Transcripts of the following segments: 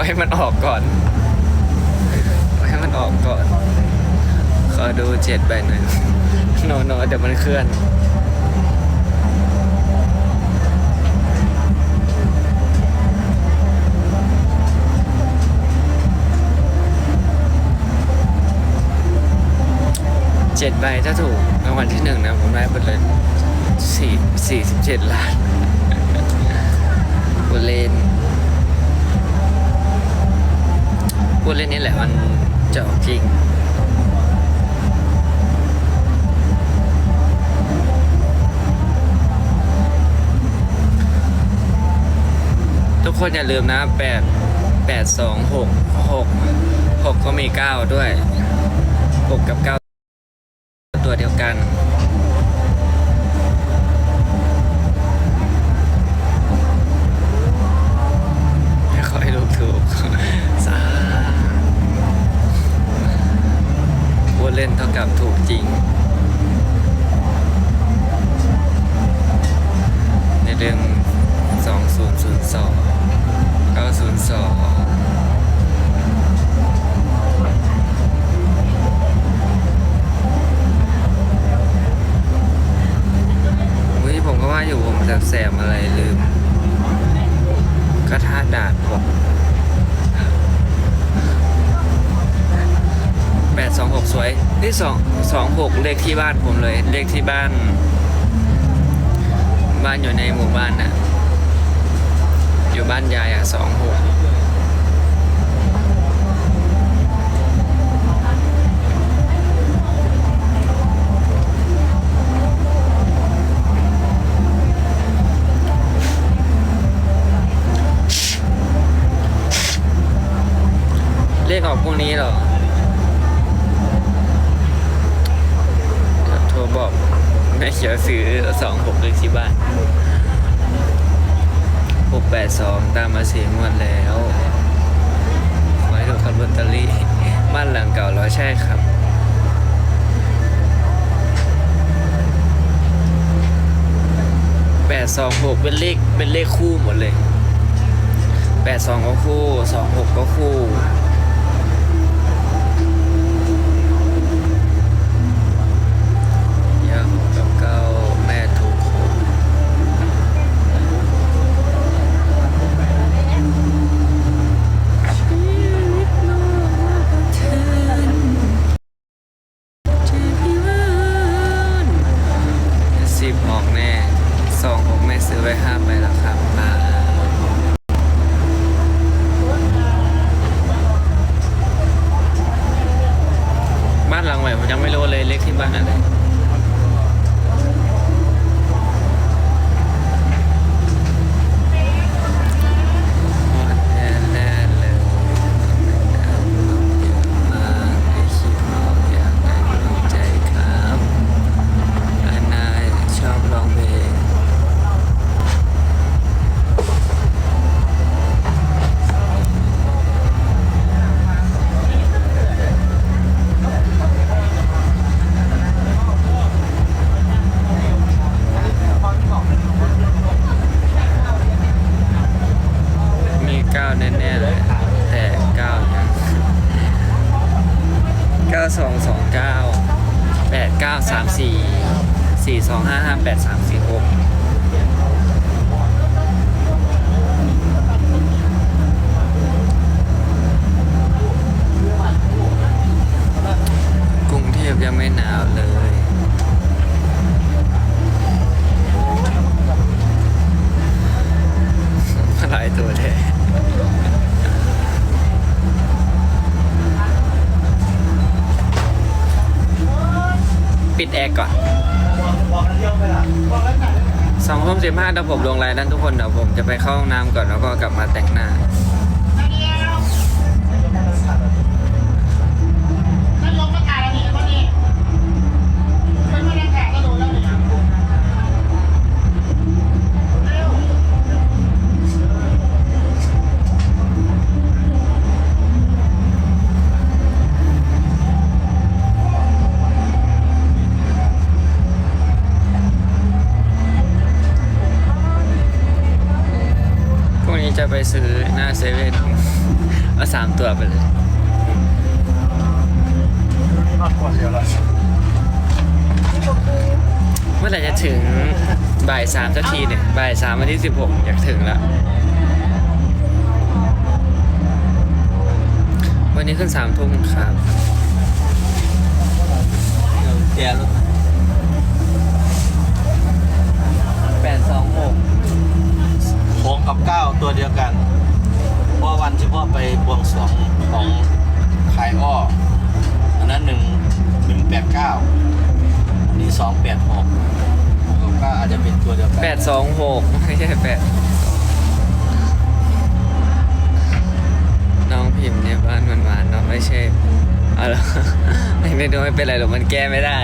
อให้มันออกก่อน ขอให้มันออกก่อน ขอดูเจ็ดใบหนึ่งโนโนเดี๋ยวมันเคลื่อนเจ็ดใบถ้าถูกรางวัลที่หนึ่งนะผมได้ไปเลยสี่สี่สิบเจ็ดล้าน จะออกจริงทุกคนอย่าลืมนะแปดแปดสองหกหกหกก็มีเก้าด้วยหกกับเก้าตัวเดียวกัน เล่นเท่ากับถูกจริง 6เลขที่บ้านผมเลย เลขที่บ้าน บ้านอยู่ในหมู่บ้านนะ่ะ อยู่บ้านยายอะสองหกเลขออกพวกนี้หรอ บอกแม่เขียวซื้อสองหกเลขที่บ้านหกแปดสองตามมาสีงวดแล้วไว้ดูคันลอตเตอรี่บ้านหลังเก่าร้อยใช่ครับ แปดสองหกเป็นเลขเป็นเลขคู่หมดเลยแปดสองก็คู่สองหกก็คู่ ไปห้ามไปแล้ว 4 2 5 5 8 3 4 6ยังไม่หนาวเลย มาลายตัวแทนปิดแอร์ก่อน สองทุ่มสิบห้าเดี๋ยวผมลงไลน์นั้นทุกคนเดี๋ยวผมจะไปเข้าห้องน้ำก่อนแล้วก็กลับมาแต่งหน้า จะไปซื้อน้าเซเว่นเอาสามตัวไปเลยเมื่อไหร่จะถึงบ่ายสามสักทีเนี่ยบ่ายสามวันที่สิบหกอยากถึงแล้ววันนี้ขึ้นสามทุ่มครับแกรถแปดสองหก หกกับเก้าตัวเดียวกันเพราะวันที่พ่อไปบวงสรวงของขายอ้ออันนั้นหนึ่งหนึ่งแปดเก้าอันนี้สองแปดหกหกกับเก้าอาจจะเป็นตัวเดียวกันแปดสองหกไม่ใช่แปดน้องพิมพ์เนี่ยบ้านหวานๆเนาะไม่ใช่อาละไม่ดูไม่เป็นไรหรอกมันแก้ไม่ได้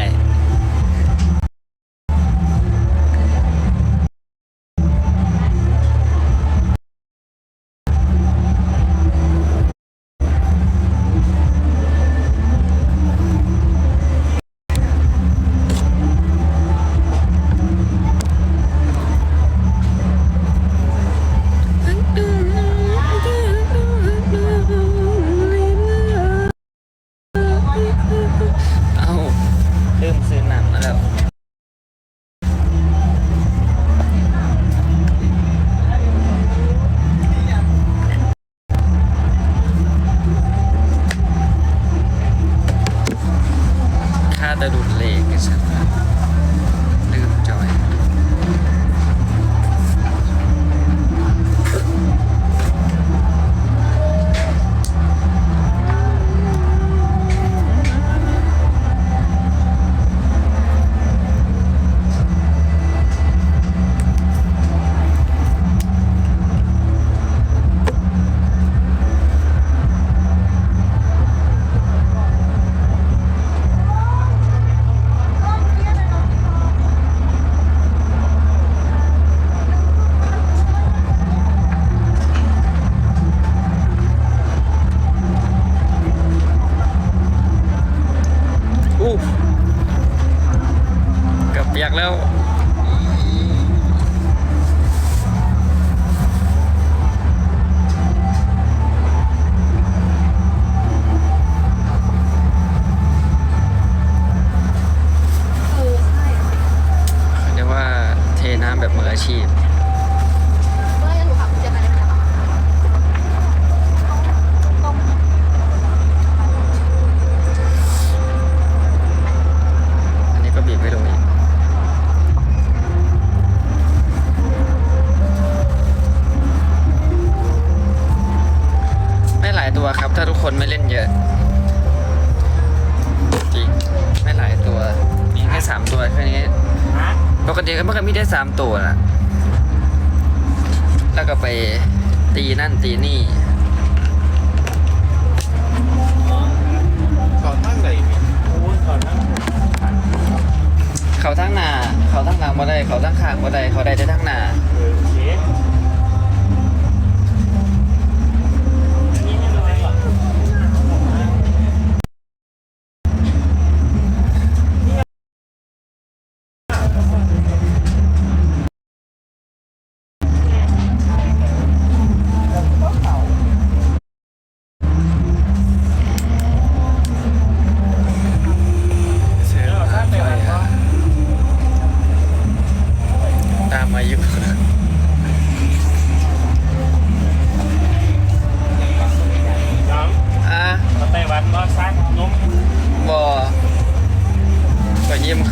เกือบเปียกแล้ว มันก็มีได้สามตัวนะแล้วก็ไปตีนั่นตีนี่ก่อนตั้งไหนโอ้ยก่อนตั้งเขาทั้งหนา เขาทั้งหลังบ่ได้ เขาทั้งข้างบ่ได้ เขาได้แต่ทั้งหนา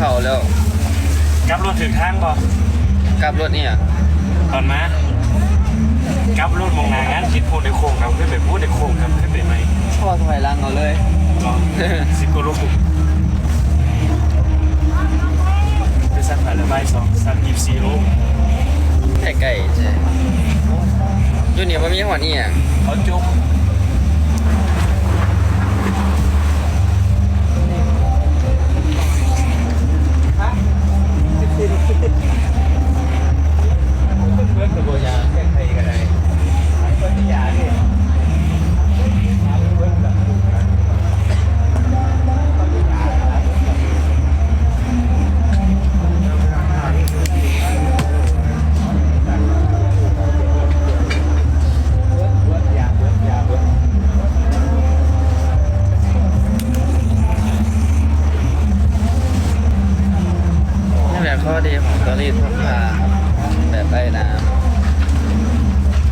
เข่าแล้วกลับรถถึงทางบ่กลับรถเนี่ยตอนมากลับรถมองหนางานคิดพูดในโค้งครับขึ้นไปพูดในโค้งครับขึ้นไปไหมพ่อถอยหลังเอาเลยลองสิบกิโลไปสักผ่านละใบสองสักยี่สิบสี่โลไก่ไก่ใช่อยู่นี่มันมีหัวนี่อะเขาจุ๊บ เพื่อนกระโบยาแค่ใครก็ได้เพื่อนที่ยาเนี่ย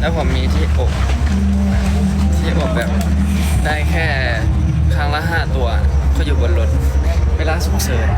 แล้วผมมีที่อบที่อบแบบได้แค่ครั้งละห้าตัวก็อยู่บนรถเวลาสุกเสริญ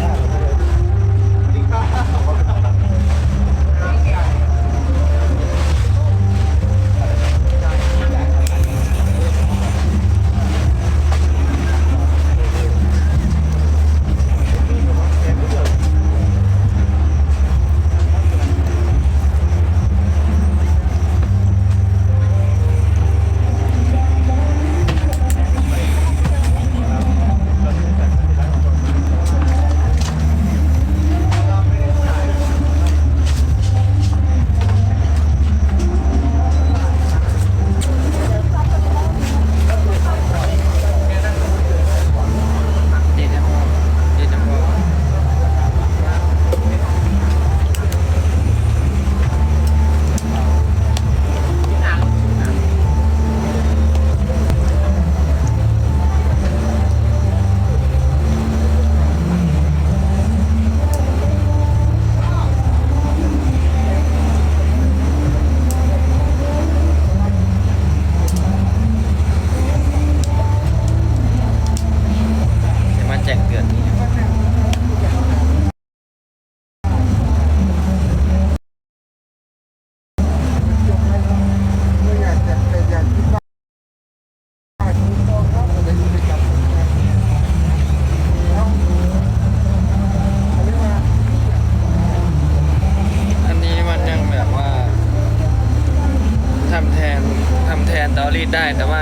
นดได้ แต่ว่า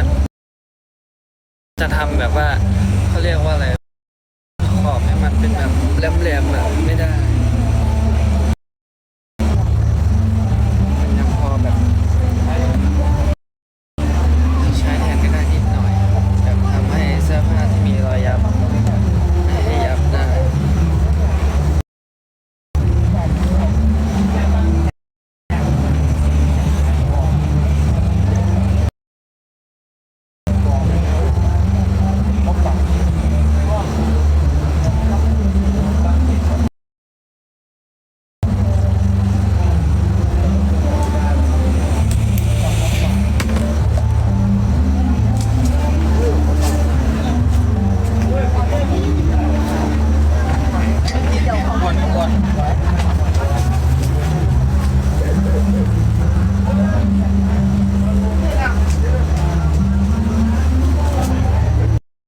จะทำแบบว่าเขาเรียกว่าอะไรขอบให้มันเป็นแบบแหลมๆแบบไม่ได้